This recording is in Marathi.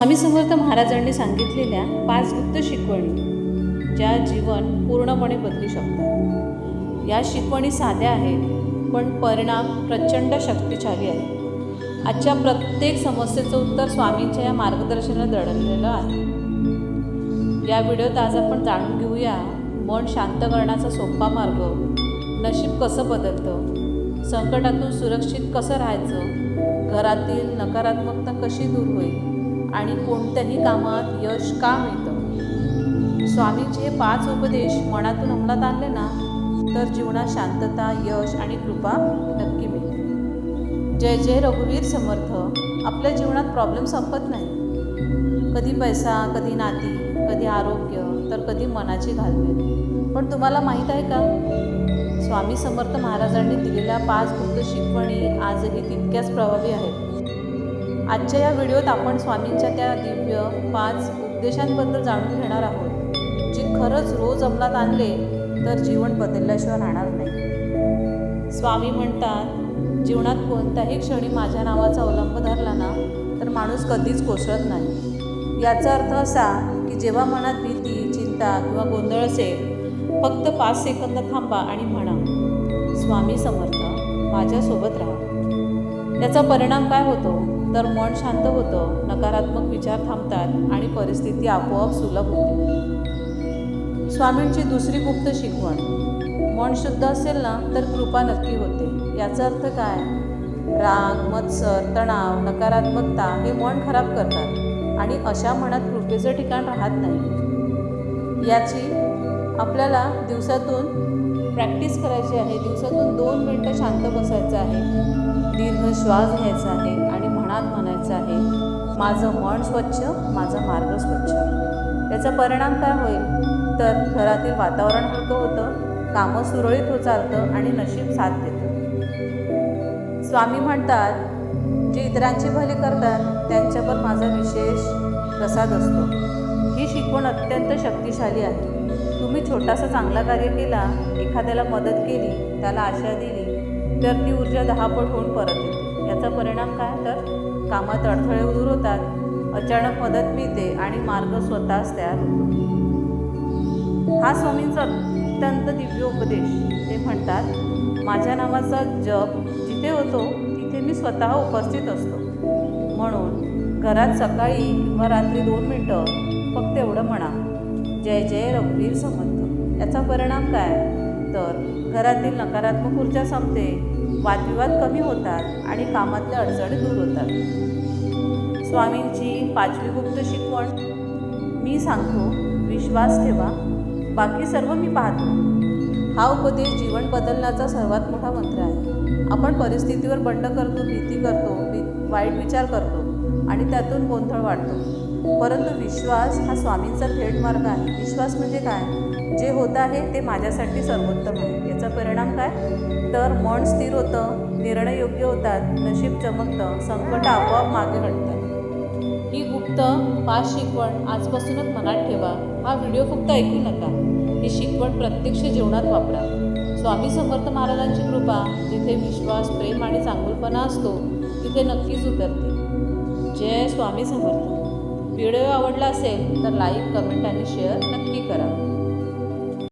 स्वामी समर्थ महाराजांनी सांगितलेल्या पाच गुप्त शिकवणी ज्या जीवन पूर्णपणे बदलू शकतात. या शिकवणी साध्या आहेत पण परिणाम प्रचंड शक्तिशाली आहे आजच्या प्रत्येक समस्येचं उत्तर स्वामींच्या या मार्गदर्शनाला दडलेलं आहे. या व्हिडिओत आज आपण जाणून घेऊया मन शांत करण्याचा सोपा मार्ग नशीब कसं बदलतं संकटातून सुरक्षित कसं राहायचं घरातील नकारात्मकता कशी दूर होईल आणि कोणत्याही कामात यश का मिळतं? स्वामीचे हे पाच उपदेश मनातून अंमलात आणले ना तर जीवनात शांतता यश आणि कृपा नक्की मिळते. जय जय रघुवीर समर्थ. आपल्या जीवनात प्रॉब्लेम संपत नाही. कधी पैसा कधी नाती कधी आरोग्य तर कधी मनाची घालमेल. पण तुम्हाला माहीत आहे का? स्वामी समर्थ महाराजांनी दिलेल्या पाच गुप्त शिकवणी आजही तितक्याच प्रभावी आहेत. आजच्या या व्हिडिओत आपण स्वामींच्या त्या दिव्य पाच उपदेशांबद्दल जाणून घेणार आहोत. जे खरंच रोज अंमलात आणले तर जीवन बदलल्याशिवाय राहणार नाही. स्वामी म्हणतात जीवनात कोणत्याही क्षणी माझ्या नावाचा अवलंब धरला ना तर माणूस कधीच कोसळत नाही. याचा अर्थ असा की जेव्हा मनात भीती चिंता किंवा गोंधळ असेल फक्त पाच सेकंद थांबा आणि म्हणा स्वामी समर्थ माझ्यासोबत राहा. याचा परिणाम काय होतो? तर मन शांत होतं नकारात्मक विचार थांबतात आणि परिस्थिती आपोआप सुलभ होते. स्वामींची दुसरी गुप्त शिकवण मन शुद्ध असेल ना तर कृपा नक्की होते. याचा अर्थ काय? राग मत्सर तणाव नकारात्मकता हे मन खराब करतात आणि अशा मनात कृपेचं ठिकाण राहत नाही. याची आपल्याला दिवसातून प्रॅक्टिस करायची आहे. दिवसातून दोन मिनटं शांत बसायचं आहे. दीर्घ श्वास घ्यायचा आहे आणि मनात म्हणायचं आहे माझं मन स्वच्छ माझा मार्ग स्वच्छ. याचा परिणाम काय होईल? तर घरातील वातावरण हलकं होतं कामं सुरळीत हो चालतं आणि नशीब साथ देतं. स्वामी म्हणतात जे इतरांची भली करतात त्यांच्यावर माझा विशेष प्रसाद असतो. ही शिकवण अत्यंत शक्तिशाली आहे. तुम्ही छोटासा चांगला कार्य केला एखाद्याला मदत केली त्याला आशा दिली तर ती ऊर्जा दहापट होऊन परत येते. याचा परिणाम काय? तर कामात अडथळे दूर होतात अचानक मदत मिळते आणि मार्ग स्वतःच तयार होतो. हा स्वामींचा अत्यंत दिव्य उपदेश. ते म्हणतात माझ्या नावाचा जप जिथे होतो तिथे मी स्वतः उपस्थित असतो. म्हणून घरात सकाळी किंवा रात्री दोन मिनटं फक्त एवढं म्हणा. जय जय रघुवीर समर्थ. याचा परिणाम काय? तर घरातील नकारात्मक ऊर्जा संपते वादविवाद कमी होतात आणि कामातल्या अडचणी दूर होतात. स्वामींची पाचवी गुप्त शिकवण. मी सांगतो विश्वास ठेवा. बाकी सर्व मी पाहतो. हा उपदेश जीवन बदलण्याचा सर्वात मोठा मंत्र आहे. आपण परिस्थितीवर बंड करतो भीती करतो वाईट विचार करतो आणि त्यातून गोंधळ वाढतो. परंतु विश्वास हा स्वामींचा थेट मार्ग आहे. विश्वास म्हणजे काय? जे होत आहे ते माझ्यासाठी सर्वोत्तम आहे. याचा परिणाम काय? तर मन स्थिर होतं निर्णय योग्य होतात नशीब चमकतं संकट आपोआप मागे हटतात ही गुप्त पाच शिकवण आजपासूनच मनात ठेवा. हा व्हिडिओ फक्त ऐकू नका. ही शिकवण प्रत्यक्ष जीवनात वापरा. स्वामी समर्थ महाराजांची कृपा जिथे विश्वास प्रेम आणि चांगुलपणा असतो तिथे नक्कीच उतरते. जय स्वामी समर्थ. व्हिडिओ आवडला असेल तर लाईक कमेंट आणि शेअर नक्की करा.